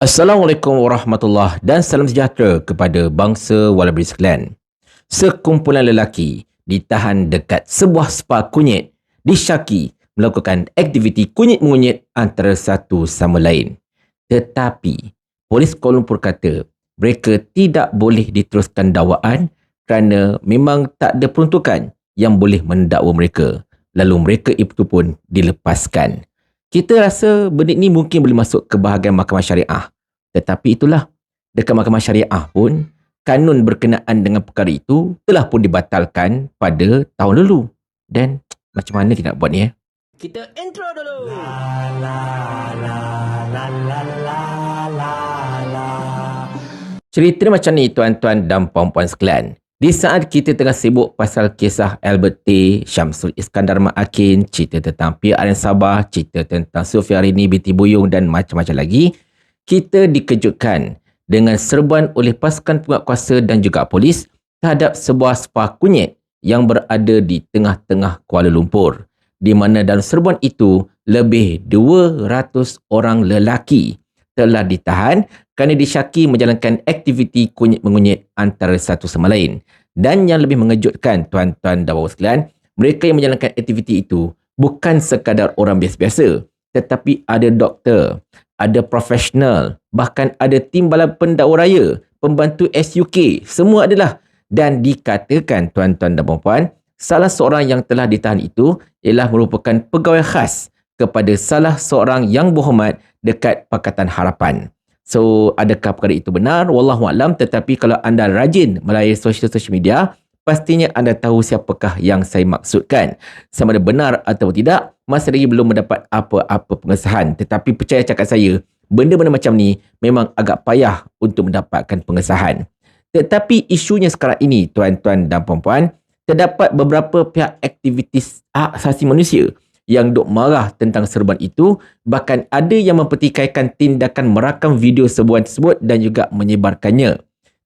Assalamualaikum warahmatullahi dan salam sejahtera kepada bangsa Wallaby sekalian. Sekumpulan lelaki ditahan dekat sebuah spa kunyit disyaki melakukan aktiviti kunyit-mengunyit antara satu sama lain. Tetapi, polis Kuala Lumpur kata mereka tidak boleh diteruskan dakwaan kerana memang tak ada peruntukan yang boleh mendakwa mereka. Lalu mereka itu pun dilepaskan. Kita rasa benda ini mungkin boleh masuk ke bahagian mahkamah syariah. Tetapi itulah, dekat mahkamah syariah pun, kanun berkenaan dengan perkara itu telah pun dibatalkan pada tahun lalu. Dan macam mana kita nak buat ni eh? Kita intro dulu! La, la, la, la, la, la, la, la. Cerita macam ni tuan-tuan dan puan-puan sekalian. Di saat kita tengah sibuk pasal kisah Albert T, Syamsul Iskandar Ma'akin, cerita tentang PRN Sabah, cerita tentang Sofia Rini binti Buyung dan macam-macam lagi, kita dikejutkan dengan serbuan oleh pasukan penguatkuasa dan juga polis terhadap sebuah spa kunyit yang berada di tengah-tengah Kuala Lumpur. Di mana dalam serbuan itu, lebih 200 orang lelaki telah ditahan kerana disyaki menjalankan aktiviti kunyit-mengunyit antara satu sama lain. Dan yang lebih mengejutkan tuan-tuan dan bapak sekalian, mereka yang menjalankan aktiviti itu bukan sekadar orang biasa-biasa, tetapi ada doktor, ada profesional, bahkan ada timbalan pendakwa raya, pembantu SUK, semua adalah. Dan dikatakan tuan-tuan dan puan salah seorang yang telah ditahan itu ialah merupakan pegawai khas kepada salah seorang yang berhormat dekat Pakatan Harapan. So, adakah perkara itu benar? Wallahualam. Tetapi kalau anda rajin melalui sosial-sosial media, pastinya anda tahu siapakah yang saya maksudkan. Sama ada benar atau tidak, masih lagi belum mendapat apa-apa pengesahan. Tetapi percaya cakap saya, benda-benda macam ni memang agak payah untuk mendapatkan pengesahan. Tetapi isunya sekarang ini, tuan-tuan dan puan-puan, terdapat beberapa pihak aktivitis hak asasi manusia yang duk marah tentang serban itu bahkan ada yang mempertikaikan tindakan merakam video serbuan tersebut dan juga menyebarkannya.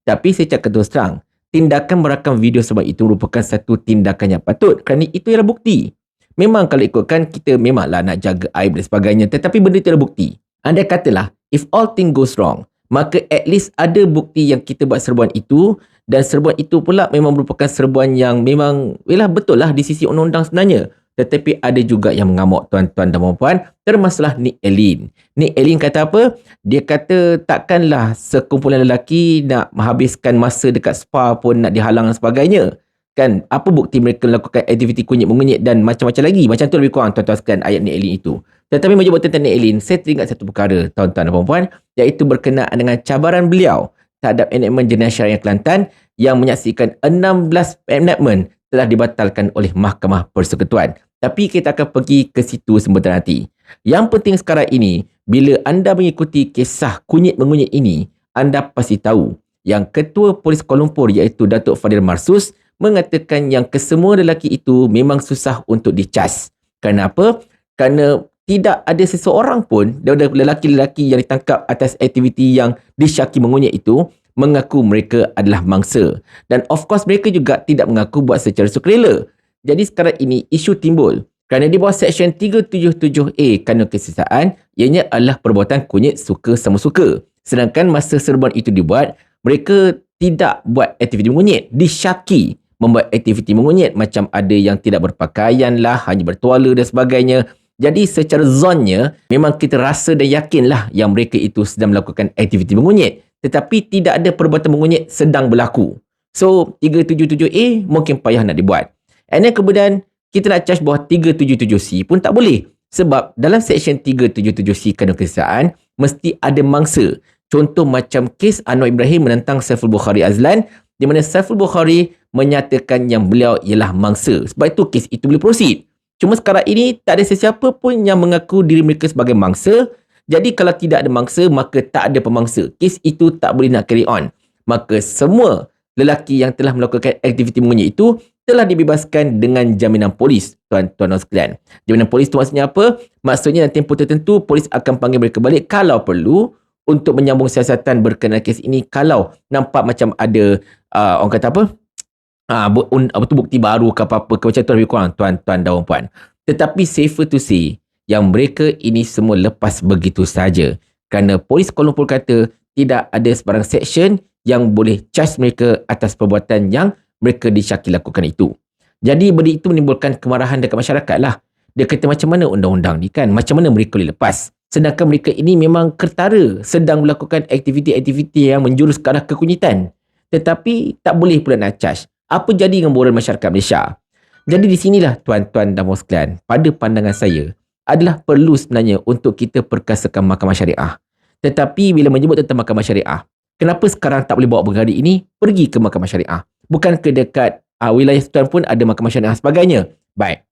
Tapi saya cakap terus terang, tindakan merakam video serban itu merupakan satu tindakan yang patut kerana itu ialah bukti. Memang kalau ikutkan kita memanglah nak jaga aib dan sebagainya tetapi benda itu adalah bukti. Anda katalah if all thing goes wrong maka at least ada bukti yang kita buat serbuan itu dan serbuan itu pula memang merupakan serbuan yang memang yalah betul lah di sisi undang-undang sebenarnya tetapi ada juga yang mengamuk tuan-tuan dan puan-puan termasuklah Nick Elin. Nick Elin kata apa? Dia kata takkanlah sekumpulan lelaki nak menghabiskan masa dekat spa pun nak dihalang dan sebagainya. Kan apa bukti mereka melakukan aktiviti kunyit-mengunyit dan macam-macam lagi. Macam tu lebih kurang tuan-tuan sekalian ayat Nick Elin itu. Tetapi menyebut tentang Nick Elin, saya teringat satu perkara tuan-tuan dan puan-puan iaitu berkenaan dengan cabaran beliau terhadap enakmen jenayah syariah Kelantan yang menyaksikan 16 enakmen telah dibatalkan oleh Mahkamah Persekutuan. Tapi kita akan pergi ke situ sebentar nanti. Yang penting sekarang ini, bila anda mengikuti kisah kunyit-mengunyit ini, anda pasti tahu yang Ketua Polis Kuala Lumpur iaitu Datuk Fadil Marsus mengatakan yang kesemua lelaki itu memang susah untuk dicas. Kenapa? Kerana tidak ada seseorang pun daripada lelaki-lelaki yang ditangkap atas aktiviti yang disyaki mengunyit itu mengaku mereka adalah mangsa. Dan of course mereka juga tidak mengaku buat secara sukarela. Jadi sekarang ini isu timbul kerana di bawah Seksyen 377A Kanun Kesisaan ianya adalah perbuatan kunyit suka sama suka. Sedangkan masa serbuan itu dibuat, mereka tidak buat aktiviti mengunyit. Disyaki membuat aktiviti mengunyit macam ada yang tidak berpakaian lah, hanya bertuala dan sebagainya. Jadi secara zonnya, memang kita rasa dan yakinlah yang mereka itu sedang melakukan aktiviti mengunyit. Tetapi tidak ada perbuatan mengunyit sedang berlaku. So, 377A mungkin payah nak dibuat. And then kemudian kita nak charge bawah 377C pun tak boleh. Sebab dalam seksyen 377C kanun kesesaan mesti ada mangsa. Contoh macam kes Anwar Ibrahim menentang Saiful Bukhari Azlan di mana Saiful Bukhari menyatakan yang beliau ialah mangsa. Sebab itu kes itu boleh proceed. Cuma sekarang ini tak ada sesiapa pun yang mengaku diri mereka sebagai mangsa. Jadi kalau tidak ada mangsa maka tak ada pemangsa. Kes itu tak boleh nak carry on. Maka semua lelaki yang telah melakukan aktiviti mengunyit itu telah dibebaskan dengan jaminan polis tuan-tuan dan sekalian. Jaminan polis itu maksudnya apa? Maksudnya dalam tempoh tertentu polis akan panggil mereka balik kalau perlu untuk menyambung siasatan berkenaan kes ini kalau nampak macam ada uh, orang kata apa? Uh, un, apa tu bukti baru ke apa-apa ke macam tu lebih kurang tuan-tuan dan puan. Tetapi safer to say yang mereka ini semua lepas begitu saja kerana polis Kuala Lumpur kata tidak ada sebarang section yang boleh charge mereka atas perbuatan yang mereka disyaki lakukan itu. Jadi benda itu menimbulkan kemarahan dekat masyarakat lah. Dia kata macam mana undang-undang ni kan? Macam mana mereka boleh lepas? Sedangkan mereka ini memang kertara sedang melakukan aktiviti-aktiviti yang menjurus ke arah kekunyitan. Tetapi tak boleh pula nak charge. Apa jadi dengan moral masyarakat Malaysia? Jadi di sinilah tuan-tuan dan sekalian, pada pandangan saya, adalah perlu sebenarnya untuk kita perkasakan mahkamah syariah. Tetapi bila menyebut tentang mahkamah syariah, kenapa sekarang tak boleh bawa perkara ini pergi ke mahkamah syariah? Bukan ke dekat uh, wilayah sultan pun ada mahkamah syariah sebagainya. Baik.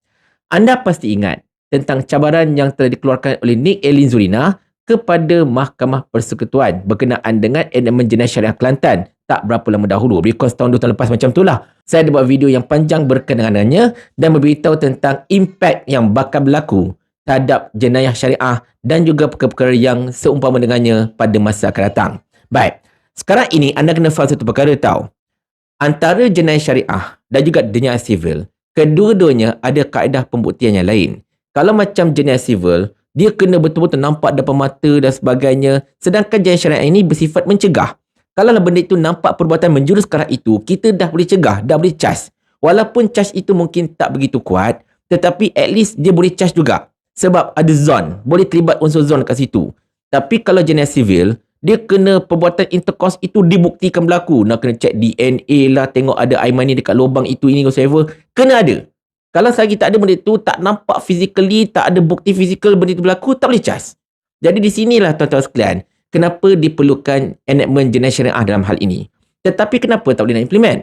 Anda pasti ingat tentang cabaran yang telah dikeluarkan oleh Nick Elin Zurina kepada Mahkamah Persekutuan berkenaan dengan elemen jenis syariah Kelantan tak berapa lama dahulu. Because tahun 2 tahun lepas macam itulah. Saya ada buat video yang panjang berkenaan dengannya dan memberitahu tentang impak yang bakal berlaku terhadap jenayah syariah dan juga perkara-perkara yang seumpama dengannya pada masa akan datang. Baik. Sekarang ini anda kena faham satu perkara tahu. Antara jenayah syariah dan juga jenayah sivil, kedua-duanya ada kaedah pembuktian yang lain. Kalau macam jenayah sivil, dia kena betul-betul nampak depan mata dan sebagainya. Sedangkan jenayah syariah ini bersifat mencegah. Kalau benda itu nampak perbuatan menjurus ke arah itu, kita dah boleh cegah, dah boleh charge. Walaupun charge itu mungkin tak begitu kuat, tetapi at least dia boleh charge juga. Sebab ada zon, boleh terlibat unsur zon kat situ. Tapi kalau jenis civil, dia kena perbuatan intercourse itu dibuktikan berlaku. Nak kena check DNA lah, tengok ada air mani dekat lubang itu, ini, whatever. Kena ada. Kalau sehari tak ada benda itu, tak nampak physically, tak ada bukti fizikal benda itu berlaku, tak boleh charge. Jadi di sinilah tuan-tuan sekalian, kenapa diperlukan enactment jenis syariah dalam hal ini. Tetapi kenapa tak boleh nak implement?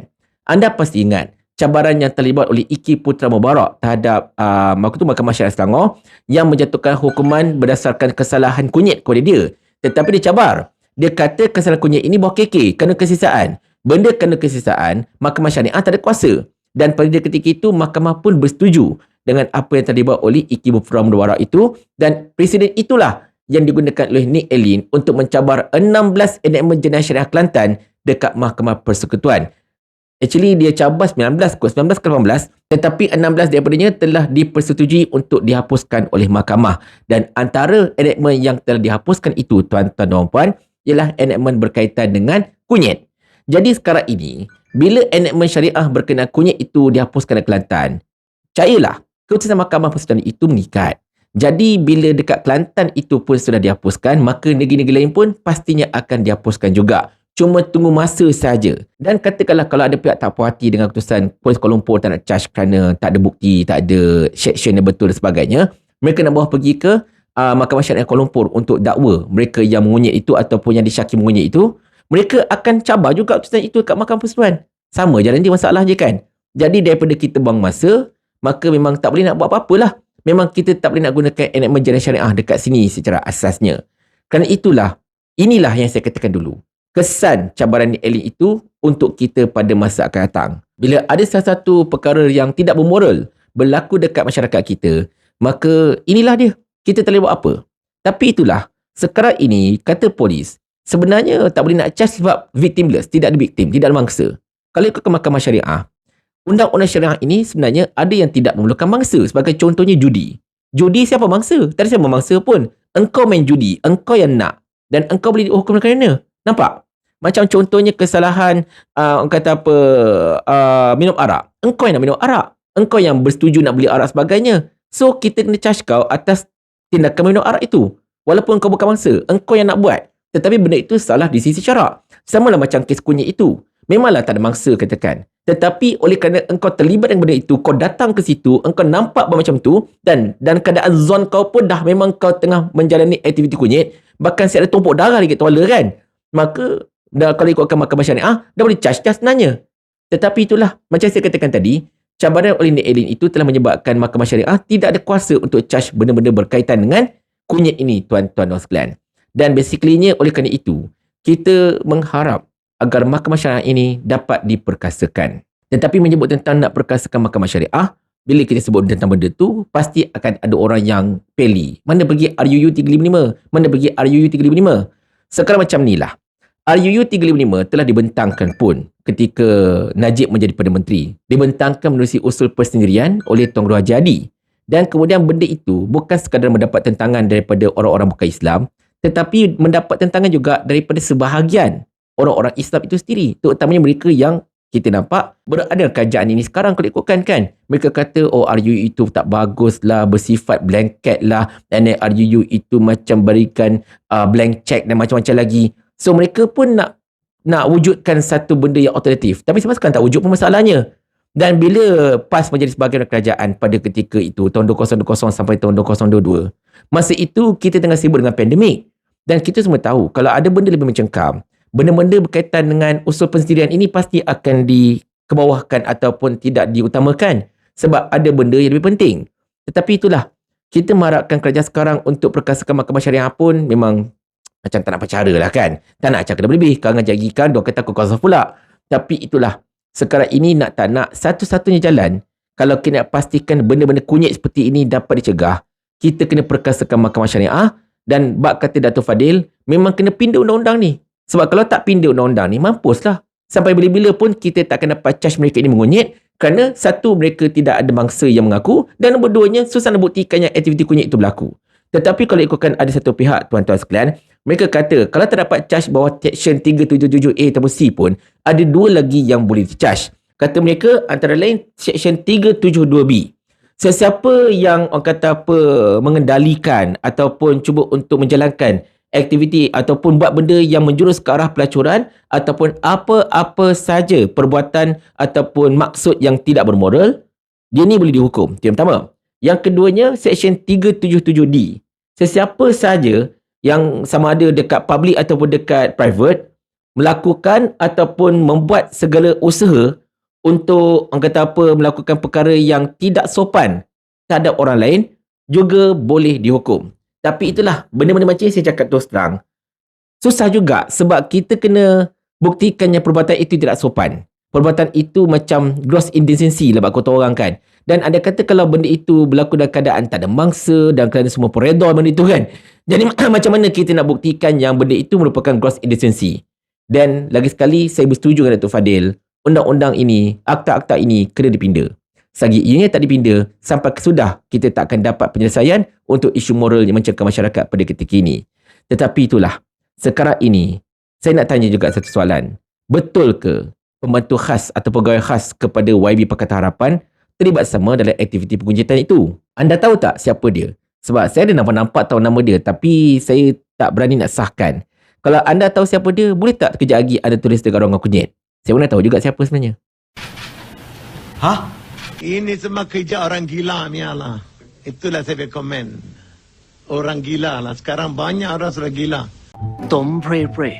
Anda pasti ingat cabaran yang terlibat oleh Iki Putra Mubarak terhadap uh, Mahkamah Syariah Selangor yang menjatuhkan hukuman berdasarkan kesalahan kunyit kepada dia. Tetapi dia cabar. Dia kata kesalahan kunyit ini bawa keke kerana kesisaan. Benda kerana kesisaan, Mahkamah Syariah tak ada kuasa. Dan pada ketika itu, Mahkamah pun bersetuju dengan apa yang terlibat oleh Iki Putra Mubarak itu dan Presiden itulah yang digunakan oleh Nick Elin untuk mencabar 16 enakmen jenayah syariah Kelantan dekat Mahkamah Persekutuan. Actually dia cabar 19 ke 19 ke 18 tetapi 16 daripadanya telah dipersetujui untuk dihapuskan oleh mahkamah dan antara enakmen yang telah dihapuskan itu tuan-tuan dan puan ialah enakmen berkaitan dengan kunyit. Jadi sekarang ini bila enakmen syariah berkenaan kunyit itu dihapuskan di Kelantan, percayalah keputusan mahkamah persekutuan itu mengikat. Jadi bila dekat Kelantan itu pun sudah dihapuskan, maka negeri-negeri lain pun pastinya akan dihapuskan juga. Cuma tunggu masa saja. Dan katakanlah kalau ada pihak tak puas hati dengan keputusan Polis Kuala Lumpur tak nak charge kerana tak ada bukti, tak ada section yang betul dan sebagainya, mereka nak bawa pergi ke uh, Mahkamah Syariah Kuala Lumpur untuk dakwa mereka yang mengunyit itu ataupun yang disyaki mengunyit itu, mereka akan cabar juga keputusan itu kat Mahkamah Persekutuan. Sama jalan dia masalah je kan. Jadi daripada kita buang masa, maka memang tak boleh nak buat apa-apa lah memang kita tak boleh nak gunakan enakmen jenayah syariah dekat sini secara asasnya. Kerana itulah, inilah yang saya katakan dulu. Kesan cabaran elit itu untuk kita pada masa akan datang. Bila ada salah satu perkara yang tidak bermoral berlaku dekat masyarakat kita, maka inilah dia. Kita boleh buat apa. Tapi itulah, sekarang ini kata polis, sebenarnya tak boleh nak charge sebab victimless, tidak ada victim, tidak ada mangsa. Kalau ikut ke mahkamah syariah, undang-undang syariah ini sebenarnya ada yang tidak memerlukan mangsa. Sebagai contohnya judi. Judi siapa mangsa? Tak ada siapa mangsa pun. Engkau main judi. Engkau yang nak. Dan engkau boleh dihukum kerana. Nampak? Macam contohnya kesalahan uh, orang kata apa uh, minum arak. Engkau yang nak minum arak. Engkau yang bersetuju nak beli arak sebagainya. So kita kena charge kau atas tindakan minum arak itu. Walaupun kau bukan mangsa. Engkau yang nak buat. Tetapi benda itu salah di sisi syarak. Sama lah macam kes kunyit itu. Memanglah tak ada mangsa katakan. Tetapi oleh kerana engkau terlibat dengan benda itu, kau datang ke situ, engkau nampak macam tu dan dan keadaan zon kau pun dah memang kau tengah menjalani aktiviti kunyit, bahkan siap ada tumpuk darah dekat kepala kan. Maka dah kalau ikutkan mahkamah syariah, dah boleh charge dah sebenarnya. Tetapi itulah, macam saya katakan tadi, cabaran oleh Nik Elin itu telah menyebabkan mahkamah syariah tidak ada kuasa untuk charge benda-benda berkaitan dengan kunyit ini, tuan-tuan dan sekalian. Dan basically oleh kerana itu, kita mengharap agar mahkamah syariah ini dapat diperkasakan. Tetapi menyebut tentang nak perkasakan mahkamah syariah, bila kita sebut tentang benda tu, pasti akan ada orang yang peli. Mana pergi RUU 355? Mana pergi RUU 355? Sekarang macam ni lah. RUU 355 telah dibentangkan pun ketika Najib menjadi Perdana Menteri. Dibentangkan menerusi usul persendirian oleh Tuan Guru Haji Adi. Dan kemudian benda itu bukan sekadar mendapat tentangan daripada orang-orang bukan Islam, tetapi mendapat tentangan juga daripada sebahagian orang-orang Islam itu sendiri terutamanya mereka yang kita nampak berada kerajaan ini sekarang kalau ikutkan kan mereka kata oh RUU itu tak bagus lah bersifat blanket lah dan RUU itu macam berikan uh, blank check dan macam-macam lagi so mereka pun nak nak wujudkan satu benda yang alternatif. Tapi sampai sekarang tak wujud pun masalahnya. Dan bila PAS menjadi sebahagian kerajaan pada ketika itu tahun 2020 sampai tahun 2022 masa itu kita tengah sibuk dengan pandemik. Dan kita semua tahu kalau ada benda lebih mencengkam benda-benda berkaitan dengan usul pensendirian ini pasti akan dikebawahkan ataupun tidak diutamakan sebab ada benda yang lebih penting. Tetapi itulah, kita mengharapkan kerajaan sekarang untuk perkasakan mahkamah syariah pun memang macam tak nak percara lah kan. Tak nak cakap lebih-lebih. Kalau jagikan, dua kata aku kuasa pula. Tapi itulah, sekarang ini nak tak nak, satu-satunya jalan, kalau kita nak pastikan benda-benda kunyit seperti ini dapat dicegah, kita kena perkasakan mahkamah syariah dan bak kata Dato' Fadil, memang kena pindah undang-undang ni. Sebab kalau tak pindah undang-undang ni, mampuslah. Sampai bila-bila pun kita tak akan dapat charge mereka ini mengunyit kerana satu, mereka tidak ada bangsa yang mengaku dan nombor duanya, susah nak buktikan yang aktiviti kunyit itu berlaku. Tetapi kalau ikutkan ada satu pihak, tuan-tuan sekalian, mereka kata kalau terdapat charge bawah section 377A atau C pun, ada dua lagi yang boleh di-charge. Kata mereka antara lain section 372B. Sesiapa yang orang kata apa mengendalikan ataupun cuba untuk menjalankan aktiviti ataupun buat benda yang menjurus ke arah pelacuran ataupun apa-apa saja perbuatan ataupun maksud yang tidak bermoral, dia ni boleh dihukum. Itu yang pertama. Yang keduanya, Section 377D. Sesiapa saja yang sama ada dekat public ataupun dekat private, melakukan ataupun membuat segala usaha untuk orang kata apa, melakukan perkara yang tidak sopan terhadap orang lain, juga boleh dihukum. Tapi itulah, benda-benda macam ni saya cakap terus terang. Susah juga sebab kita kena buktikan yang perbuatan itu tidak sopan. Perbuatan itu macam gross indecency lah kata orang kan. Dan ada kata kalau benda itu berlaku dalam keadaan tak ada mangsa dan kerana semua pun redor benda itu kan. Jadi macam mana kita nak buktikan yang benda itu merupakan gross indecency. Dan lagi sekali saya bersetuju dengan Datuk Fadil, undang-undang ini, akta-akta ini kena dipindah. Sagi ianya tak dipindah, sampai sudah kita tak akan dapat penyelesaian untuk isu moral yang mencengkam masyarakat pada ketika ini. Tetapi itulah, sekarang ini, saya nak tanya juga satu soalan. Betul ke pembantu khas atau pegawai khas kepada YB Pakatan Harapan terlibat sama dalam aktiviti pengunjitan itu? Anda tahu tak siapa dia? Sebab saya ada nampak-nampak tahu nama dia tapi saya tak berani nak sahkan. Kalau anda tahu siapa dia, boleh tak kejap lagi anda tulis dekat ruangan kunyit? Saya pun nak tahu juga siapa sebenarnya. Hah? Ini semua kerja orang gila ni lah. Itulah saya komen. Orang gila lah. Sekarang banyak orang sudah gila. Don't pray, pray.